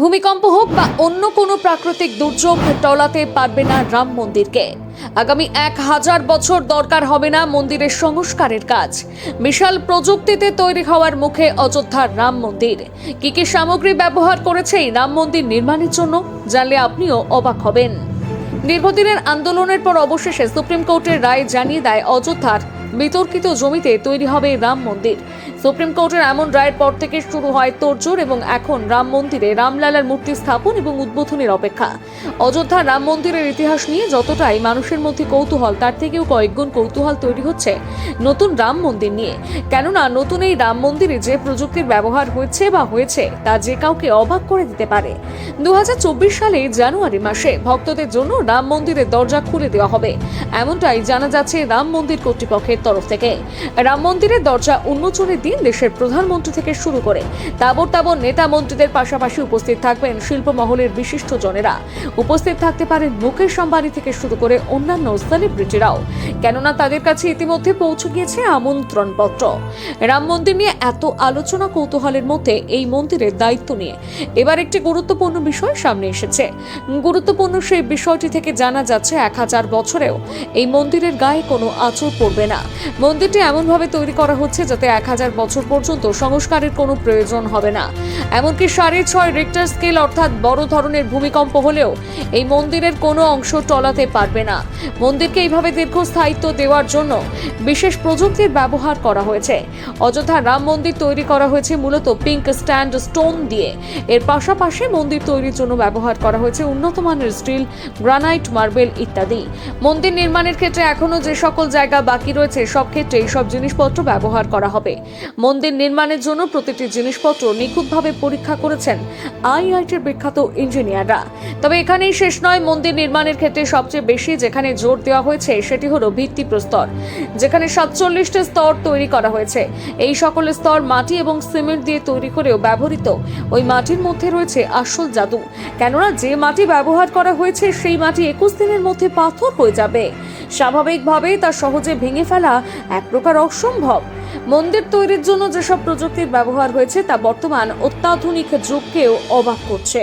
ভূমিকম্প হোক বা অন্য কোনো প্রাকৃতিক দুর্যোগ, টলাতে পারবে না রাম মন্দিরকে। আগামী এক হাজার বছর দরকার হবে না মন্দিরের সংস্কারের কাজ। বিশাল প্রযুক্তিতে তৈরি হওয়ার মুখে অযোধ্যার রাম মন্দির। কি কি সামগ্রী ব্যবহার করেছে এই রাম মন্দির নির্মাণের জন্য জানলে আপনিও অবাক হবেন। দীর্ঘদিনের আন্দোলনের পর অবশেষে সুপ্রিম কোর্টের রায় জানিয়ে দেয় অযোধ্যার বিতর্কিত জমিতে তৈরি হবে রাম মন্দির। সুপ্রিম কোর্টের এমন রায়ের পর থেকে শুরু হয় তোড়জোড় এবং এখন রাম মন্দিরে রামলালার মূর্তি স্থাপন এবং উদ্বোধনের অপেক্ষা। অযোধ্যা রাম মন্দিরের ইতিহাস নিয়ে যতটাই মানুষের মধ্যে কৌতূহল, তার থেকেও কয়েকগুণ কৌতূহল তৈরি হচ্ছে নতুন রাম মন্দির নিয়ে। কেননা নতুন এই রাম মন্দিরে যে প্রযুক্তির ব্যবহার হয়েছে বা হয়েছে, তা যে কাউকে অবাক করে দিতে পারে। দু সালে জানুয়ারি মাসে ভক্তদের জন্য রাম মন্দিরের দরজা খুলে দেওয়া হবে। এমনটাই জানা যাচ্ছে রাম মন্দির কর্তৃপক্ষের তরফ থেকে। রাম মন্দিরের দরজা উন্মোচনের দিন দেশের প্রধানমন্ত্রী থেকে শুরু করে তাবর তাবর নেতা মন্ত্রীদের পাশাপাশি উপস্থিত থাকবেন শিল্প মহলের বিশিষ্ট জনেরা। উপস্থিত থাকতে পারেন মুকেশ আম্বানি থেকে শুরু করে অন্যান্য সেলিব্রিটিরাও কেননা তাদের কাছে ইতিমধ্যে পৌঁছে গিয়েছে আমন্ত্রণপত্র। রাম মন্দির নিয়ে এত আলোচনা কৌতূহলের মধ্যে এই মন্দিরের দায়িত্ব নিয়ে এবার একটি গুরুত্বপূর্ণ বিষয় সামনে এসেছে। গুরুত্বপূর্ণ সেই বিষয়টি থেকে জানা যাচ্ছে এক হাজার বছরেও এই মন্দিরের গায়ে কোনো আঁচড় পড়বে না। মন্দিরটি এমনভাবে তৈরি করা হচ্ছে যাতে এক হাজার বছর পর্যন্ত সংস্কারের কোনো প্রয়োজন হবে না। এমনকি সাড়ে ছয় রিক্টার স্কেল অর্থাৎ বড় ধরনের ভূমিকম্প হলেও এই মন্দিরের কোনো অংশ টলাতে পারবে না। মন্দিরকে এইভাবে দীর্ঘস্থায়িত্ব দেওয়ার জন্য বিশেষ প্রযুক্তির ব্যবহার করা হয়েছে। অযোধ্যা রাম মন্দির তৈরি করা হয়েছে মূলত পিঙ্ক স্ট্যান্ড স্টোন দিয়ে। এর পাশাপাশি মন্দির তৈরির জন্য ব্যবহার করা হয়েছে উন্নত মানের স্টিল গ্রানাইট মার্বেল ইত্যাদি। মন্দির নির্মাণের ক্ষেত্রে এখনও যে সকল জায়গা বাকি রয়েছে, সব ক্ষেত্রে এই সব জিনিসপত্র ব্যবহার করা হবে। মন্দির নির্মাণের জন্য প্রতিটি জিনিসপত্র নিখুঁতভাবে পরীক্ষা করেছেন আইআইটির বিখ্যাত ইঞ্জিনিয়াররা। তবে এখানেই শেষ নয়, মন্দির নির্মাণের ক্ষেত্রে সবচেয়ে বেশি যেখানে জোর দেওয়া হয়েছে সেটি হলো ভিত্তি প্রস্তর যেখানে সাতচল্লিশটি স্তর তৈরি করা হয়েছে। এই সকল স্তর মাটি এবং সিমেন্ট দিয়ে তৈরি করেও ব্যবহৃত। ওই মাটির মধ্যে রয়েছে আসল জাদু। কেননা যে মাটি ব্যবহার করা হয়েছে সেই মাটি একুশ দিনের মধ্যে পাথর হয়ে যাবে। স্বাভাবিকভাবেই তা সহজে ভেঙে ফেলা এক প্রকার অসম্ভব। মন্দির তৈরির জন্য যেসব প্রযুক্তির ব্যবহার হয়েছে তা বর্তমান অত্যাধুনিক যুগকেও অবাক করছে।